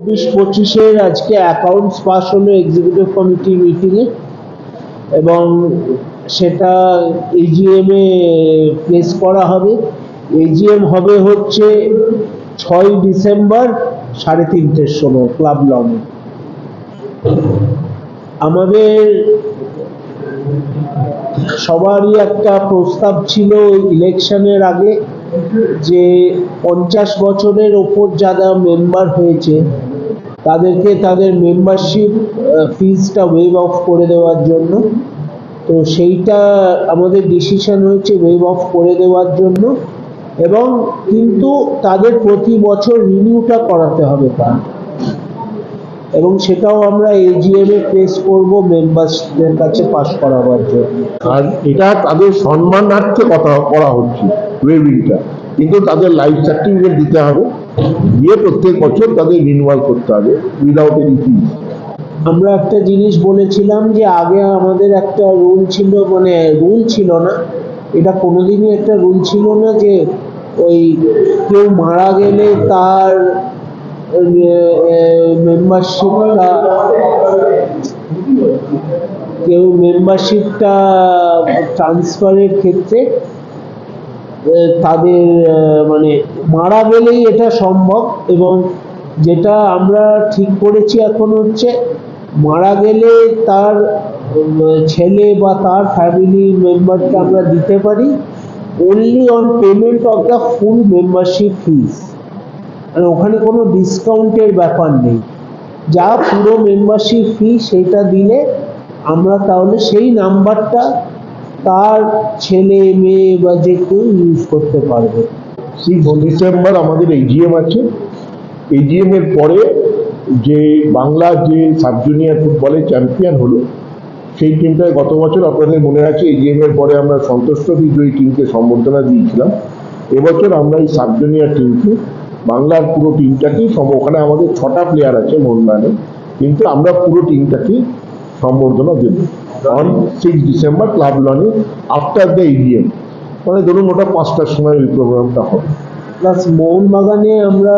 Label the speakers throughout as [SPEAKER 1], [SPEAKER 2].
[SPEAKER 1] চব্বিশ পঁচিশের আজকে অ্যাকাউন্টস পাস হলো এক্সিকিউটিভ কমিটি মিটিংয়ে এবং সেটা এজিএম প্লেস করা হবে। এজিএম হবে হচ্ছে ছয় ডিসেম্বর সাড়ে তিনটের সময় ক্লাব লনে আমাদের সবারই একটা প্রস্তাব ছিল ইলেকশনের আগে যে পঞ্চাশ বছরের ওপর যারা মেম্বার হয়েছে তাদেরকে তাদের মেম্বারশিপ ফিজটা ওয়েভ অফ করে দেওয়ার জন্য। তো সেইটা আমাদের ডিসিশন হয়েছে ওয়েভ অফ করে দেওয়ার জন্য। এবং কিন্তু তাদের প্রতি বছর রিনিউটা করাতে হবে তার এবং সেটাও আমরা এজিএম এ প্লেস করব মেম্বারদের কাছে পাস করাবার জন্য।
[SPEAKER 2] আর এটা তাদের সম্মানার্থে কথা করা হচ্ছে ওয়েবিংটা কিন্তু তাদের লাইফ সার্টিফিকেট দিতে হবে। দিয়ে প্রত্যেক বছর তাদের রিনিউয়াল করতে হবে উইদাউট এনি ফিজ
[SPEAKER 1] আমরা একটা জিনিস বলেছিলাম যে আগে আমাদের একটা রুল ছিল মানে রুল ছিল না, এটা কোনোদিনই একটা রুল ছিল না যে ওই কেউ মারা গেলে তার মেম্বারশিপটা কেউ মেম্বারশিপটা ট্রান্সফারের ক্ষেত্রে তাদের মানে মারা গেলেই এটা সম্ভব এবং যেটা আমরা ঠিক করেছি এখন হচ্ছে মারা গেলে তার ছেলে বা তার ফ্যামিলি মেম্বারকে আমরা দিতে পারি only on payment of the full membership fees মানে ওখানে কোনো ডিসকাউন্টের ব্যাপার নেই। যা পুরো মেম্বারশিপ ফি সেটা দিলে আমরা তাহলে সেই নাম্বারটা তার ছেলে, মেয়ে বা যে কেউ ইউজ করতে পারবে।
[SPEAKER 2] ডিসেম্বর আমাদের এজিএম আছে। এজিএম এর পরে যে বাংলা যে সাব জুনিয়র ফুটবলের চ্যাম্পিয়ন হলো, সেই টিমটায় গত বছর আপনাদের মনে আছে এজিএম এর পরে আমরা সন্তুষ্ট বিজয়ী টিমকে সম্বর্ধনা দিয়েছিলাম। এবছর আমরা এই সাব জুনিয়র টিমকে বাংলার পুরো টিমটাকেই সম ওখানে আমাদের ছটা প্লেয়ার আছে মোহনবাগানে কিন্তু আমরা পুরো টিমটাকেই সম্বর্ধনা দেব। অন সিক্স ডিসেম্বর ক্লাব লনে আফটার দ্য ইভিএম মানে ধরুন ওটা পাঁচটার সময় ওই প্রোগ্রামটা হবে।
[SPEAKER 1] প্লাস মোহনবাগানে আমরা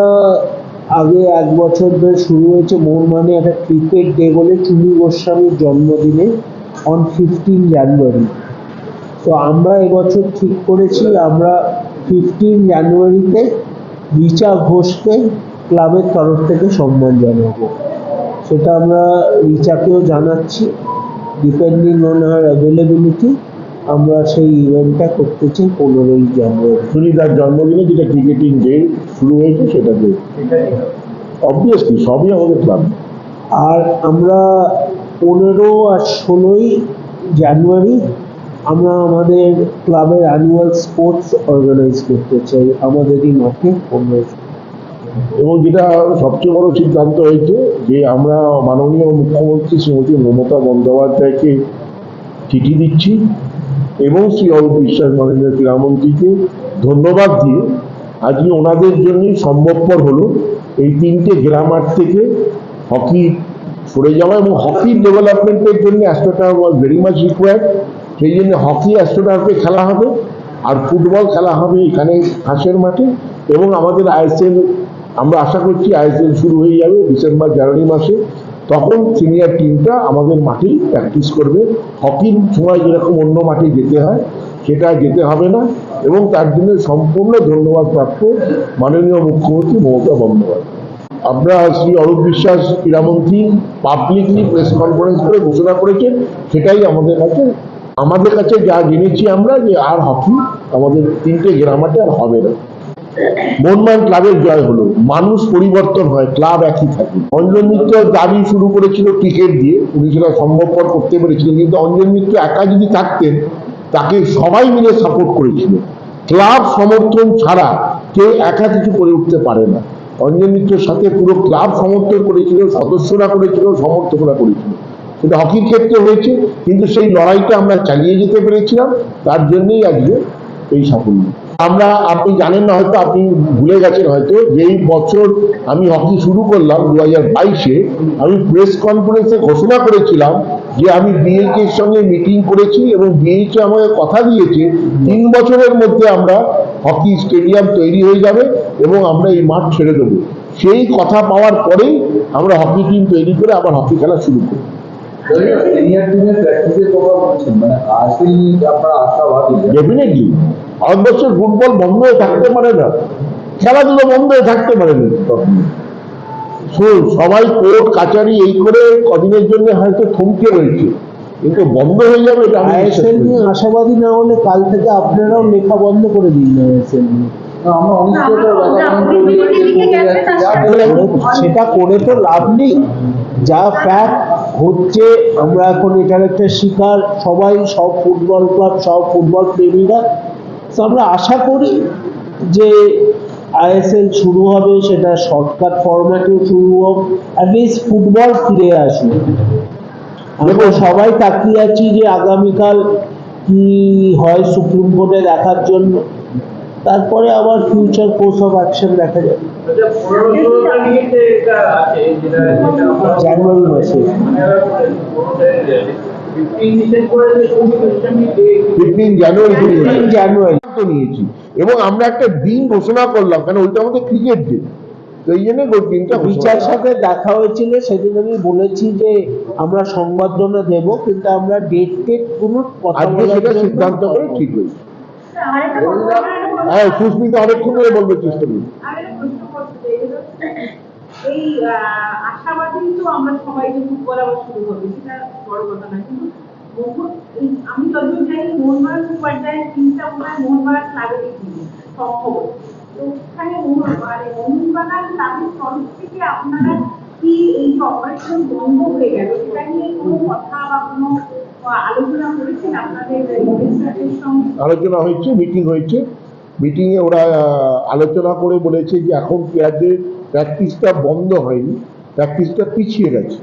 [SPEAKER 1] আগে এক বছর ধরে শুরু হয়েছে মোহনবাগানে একটা ক্রিকেট ডে বলে চুনি গোস্বামীর জন্মদিনে অন ফিফটিন জানুয়ারি তো আমরা এবছর ঠিক করেছি, আমরা ফিফটিন জানুয়ারিতে রিচা ঘোষকে ক্লাবের তরফ থেকে সম্মান জানাব। সেটা আমরা রিচাকেও জানাচ্ছি। ডিপেন্ডিং অন হার অ্যাভেলেবিলিটি আমরা সেই ইভেন্টটা করতে চাই পনেরোই জানুয়ারি।
[SPEAKER 2] সুনিতার জন্মদিনে যেটা ক্রিকেটিং ডে শুরু হয়েছে সেটা ডে অবভিয়াসলি সবই আমাদের ক্লাব
[SPEAKER 1] আর আমরা পনেরো আর ষোলোই জানুয়ারি আমরা আমাদের ক্লাবের অ্যানুয়াল স্পোর্টস অর্গানাইজ করতে চাই। আমাদেরই মাঠে পনেরো
[SPEAKER 2] এবং যেটা সবচেয়ে বড় সিদ্ধান্ত হয়েছে যে আমরা মাননীয় মুখ্যমন্ত্রী শ্রীমতী মমতা বন্দ্যোপাধ্যায়কে চিঠি দিচ্ছি এবং শ্রী অরূপ বিশ্বাস মাননীয় ক্রীড়ামন্ত্রীকে ধন্যবাদ দিয়ে আজকে ওনাদের জন্যই সম্ভবপর হলো এই তিনটে গ্রামার থেকে হকি সরে যাওয়া এবং হকি ডেভেলপমেন্টের জন্য astroturf was very much required সেই জন্য হকি অ্যাস্ট্রোটার্ফে খেলা হবে আর ফুটবল খেলা হবে এখানে ঘাসের মাঠে এবং আমাদের আইএসএল আমরা আশা করছি আইএসএল শুরু হয়ে যাবে ডিসেম্বর, জানুয়ারি মাসে। তখন সিনিয়র টিমটা আমাদের মাঠেই প্র্যাকটিস করবে। হকির সময় যেরকম অন্য মাঠে যেতে হয়, সেটা যেতে হবে না। এবং তার জন্য সম্পূর্ণ ধন্যবাদ প্রাপ্ত মাননীয় মুখ্যমন্ত্রী মমতা বন্দ্যোপাধ্যায়। আমরা Shri Arup Biswas ক্রীড়ামন্ত্রী publicly press conference করে ঘোষণা করেছেন, সেটাই আমাদের কাছে আমাদের কাছে যা জেনেছি আমরা যে আর হকি আমাদের তিনটে গ্রামাতে আর হবে না। মনমান ক্লাবের জয় হলো। মানুষ পরিবর্তন হয় ক্লাব একই থাকে। অঞ্জন মিত্র দাবি শুরু করেছিল ক্রিকেট দিয়ে সম্ভবপর করতে কিন্তু অঞ্জন মিত্র একা যদি থাকতেন, তাকে সবাই মিলে সাপোর্ট করেছিল। ক্লাব সমর্থন ছাড়া কেউ একা কিছু করে উঠতে পারে না। অঞ্জন মিত্রের সাথে পুরো ক্লাব সমর্থন করেছিল, সদস্যরা করেছিল, সমর্থকরা করেছিল। সেটা হকির ক্ষেত্রে হয়েছে, কিন্তু সেই লড়াইটা আমরা চালিয়ে যেতে পেরেছিলাম, তার জন্যই আজকে এই সাফল্য। আমরা আপনি জানেন না হয়তো আপনি ভুলে গেছেন হয়তো যেই বছর আমি হকি শুরু করলাম দু হাজার বাইশে আমি প্রেস কনফারেন্সে ঘোষণা করেছিলাম যে আমি বিএইচ এর সঙ্গে মিটিং করেছি এবং বিএইচ আমাকে কথা দিয়েছে তিন বছরের মধ্যে আমরা হকি স্টেডিয়াম তৈরি হয়ে যাবে এবং আমরা এই মাঠ ছেড়ে দেবো। সেই কথা পাওয়ার পরেই আমরা হকি টিম তৈরি করে আবার হকি খেলা শুরু করি। ডেফিনেটলি ভারতবর্ষের ফুটবল বন্ধ হয়ে থাকতে পারে না খেলাধুলো বন্ধ হয়ে থাকতে পারে না সবাই কোর্ট কাচারি এই করে কদিনের জন্য হয়তো থমকে রয়েছে কিন্তু বন্ধ হয়ে যাবে
[SPEAKER 1] আইএসএল নিয়ে আশাবাদী না হলে কাল থেকে আপনারাও লেখা বন্ধ করে দিন আইএসএল নিয়ে। সেটা করে তো লাভ নেই। যা ফ্যাক্ট হচ্ছে আমরা এখন এটার একটা শিকার সবাই সব ফুটবল ক্লাব সব ফুটবল প্রেমীরা তো আমরা আশা করি যে আইএসএল শুরু হবে সেটা শর্টকাট ফরম্যাটেও শুরু হোক অ্যাটলিস্ট ফুটবল ফিরে আসুক। আমরা সবাই তাকিয়ে আছি যে আগামীকাল কি হয় সুপ্রিম কোর্টে দেখার জন্য। তারপরে আবার ফিউচার কোর্স অফ অ্যাকশন দেখা যাবে। জানুয়ারি মাসে।
[SPEAKER 2] ফিফটিন জানুয়ারি
[SPEAKER 1] ফিফটিন জানুয়ারি
[SPEAKER 2] সিদ্ধান্ত নিয়েছি এবং আমরা একটা দিন ঘোষণা করলাম কারণ ওইটা আমাদের ক্রিকেট ডে তো এই জন্য ওই দিনটা
[SPEAKER 1] বিচার সাথে দেখা হয়েছিল সেদিন আমি বলেছি যে আমরা সংবর্ধনা দেব কিন্তু আমরা ডেট টেট কোনো কথা
[SPEAKER 2] সেটা সিদ্ধান্ত করে ঠিক হয়েছে।
[SPEAKER 3] আরেকটা
[SPEAKER 2] হ্যাঁ সুস্মিতা অনেকক্ষণ ধরে বলবে চেষ্টা করি
[SPEAKER 3] এই আশাবাদী তো আমরা সবাই যে ফুটবল আবার শুরু হবে সেটা বড় কথা না কিন্তু আমি জানি মনে হয় সম্ভবত তো ওখানে মানে তরফ থেকে আপনারা কি এই যে অপারেশন বন্ধ হয়ে গেল সেটা নিয়ে কোনো কথা বা কোনো আলোচনা
[SPEAKER 2] হয়েছে মিটিং হয়েছে। মিটিংয়ে ওরা আলোচনা করে বলেছে যে এখন প্র্যাকটিসটা বন্ধ হয়নি প্র্যাকটিসটা পিছিয়ে গেছে।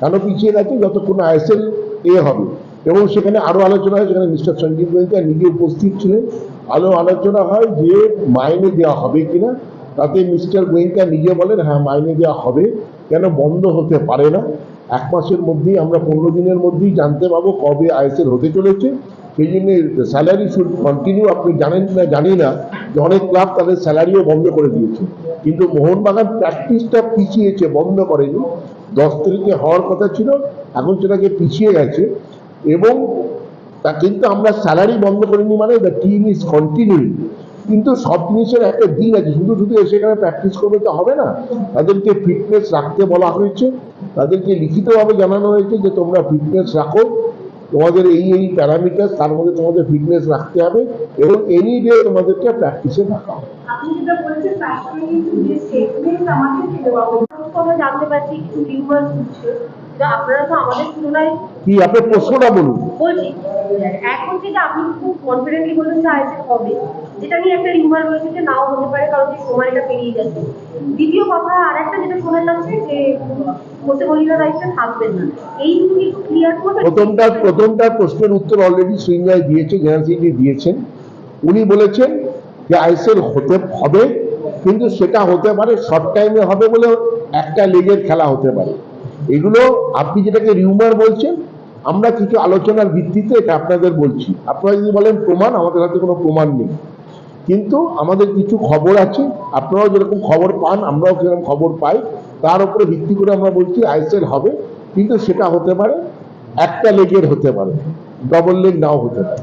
[SPEAKER 2] কেন পিছিয়ে গেছে যতক্ষণ আইএসএল এ হবে। এবং সেখানে আরও আলোচনা হয়, সেখানে মিস্টার সঞ্জীব গোয়েঙ্কা নিজে উপস্থিত ছিলেন, আরও আলোচনা হয় যে মাইনে দেওয়া হবে কিনা। তাতে মিস্টার গোয়েঙ্কা নিজে বলেন হ্যাঁ মাইনে দেওয়া হবে, কেন বন্ধ হতে পারে না? এক মাসের মধ্যেই আমরা পনেরো দিনের মধ্যেই জানতে পাবো কবে আইএসএল হতে চলেছে। সেই জন্য স্যালারি শুড কন্টিনিউ আপনি জানেন না, জানি না যে অনেক ক্লাব তাদের স্যালারিও বন্ধ করে দিয়েছে। কিন্তু মোহনবাগান প্র্যাকটিসটা পিছিয়েছে, বন্ধ করেনি। দশ তারিখে হওয়ার কথা ছিল, এখন সেটাকে পিছিয়ে গেছে এবং তা কিন্তু আমরা স্যালারি বন্ধ করিনি মানে দ্য টিম ইজ কন্টিনিউ কিন্তু সব জিনিসের একটা দিন আছে, শুধু শুধু এসে এখানে প্র্যাকটিস করবে তো হবে না। তাদেরকে ফিটনেস রাখতে বলা হয়েছে, তাদেরকে লিখিতভাবে জানানো হয়েছে যে তোমরা ফিটনেস রাখো, তোমাদের এই এই প্যারামিটার তার মধ্যে তোমাদের ফিটনেস রাখতে হবে এবং এনি ডে তোমাদেরকে প্র্যাকটিসে রাখা হবে। কি আপনার প্রশ্নটা বলুন।
[SPEAKER 3] বলছি এখন থেকে আপনি খুব কনফিডেন্টলি হবে। যেটা নিয়ে একটা রিউমার রয়েছে যে নাও হতে পারে কারণ যে সময়টা পেরিয়ে যাচ্ছে। দ্বিতীয় কথা যেটা শোনা যাচ্ছে যে বসে মহিলা দায়িত্বে থাকবেন না। এই ক্লিয়ার করবেন?
[SPEAKER 2] প্রশ্নের উত্তর অলরেডি সুইঙ্গায় দিয়েছে জেনারেল দিয়েছেন। উনি বলেছেন যে আইসেল হতে হবে। কিন্তু সেটা হতে পারে শর্ট টাইমে হবে বলে একটা লেগের খেলা হতে পারে। এগুলো আপনি যেটাকে রিউমার বলছেন, আমরা কিছু আলোচনার ভিত্তিতে এটা আপনাদের বলছি। আপনারা যদি বলেন প্রমাণ, আমাদের হাতে কোনো প্রমাণ নেই। কিন্তু আমাদের কিছু খবর আছে, আপনারাও যেরকম খবর পান, আমরাও সেরকম খবর পাই, তার উপরে ভিত্তি করে আমরা বলছি আইএসএল হবে, কিন্তু সেটা হতে পারে, একটা লেগের হতে পারে ডবল লেগ নাও হতে পারে।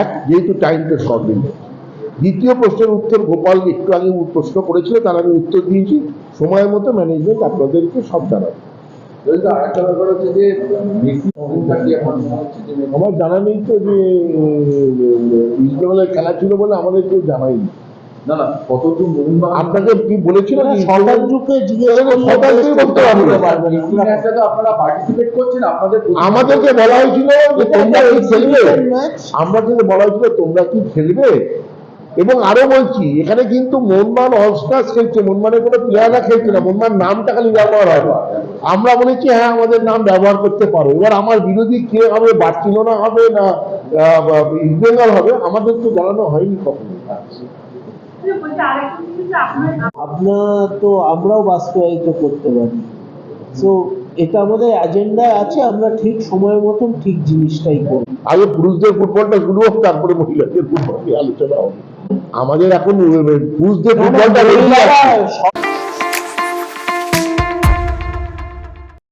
[SPEAKER 2] এক, যেহেতু টাইমটা শর্ট দ্বিতীয় প্রশ্নের উত্তর গোপাল একটু আগে প্রশ্ন করেছিল তার আমি উত্তর দিয়েছি। সময় মতো ম্যানেজমেন্ট আপনাদেরকে সব জানাবে। আমার জানা নেই তো যে খেলা ছিল বলে আমাদের কেউ জানায়নি। আপনাকে কি আমাদেরকে বলা হয়েছিল তোমরা কি খেলবে? আমরা কিন্তু বলা হয়েছিল তোমরা কি খেলবে? এবং আরও বলছি এখানে কিন্তু মনমান অলস্টার্স খেলছে মনমানের কোনো প্লেয়াররা খেলছে না মনমান নামটা খালি ব্যবহার হয় আমরা বলেছি হ্যাঁ আমাদের নাম ব্যবহার করতে পারো। এবার আমার বিরোধী কে হবে বার্সিলোনা হবে না ইস্ট বেঙ্গল হবে আমাদের তো জানানো হয়নি কখনো।
[SPEAKER 3] যে আপনার
[SPEAKER 1] আপনার তো আমরাও বাস্তবায়িত করতে পারি। সো এটা আমাদের এজেন্ডায় আছে আমরা ঠিক সময় মতন ঠিক জিনিসটাই করি
[SPEAKER 2] আগে পুরুষদের ফুটবলটা শুরু হোক তারপরে মহিলাদের ফুটবল নিয়ে আলোচনা হবে। আমাদের এখন পুরুষদের ফুটবলটা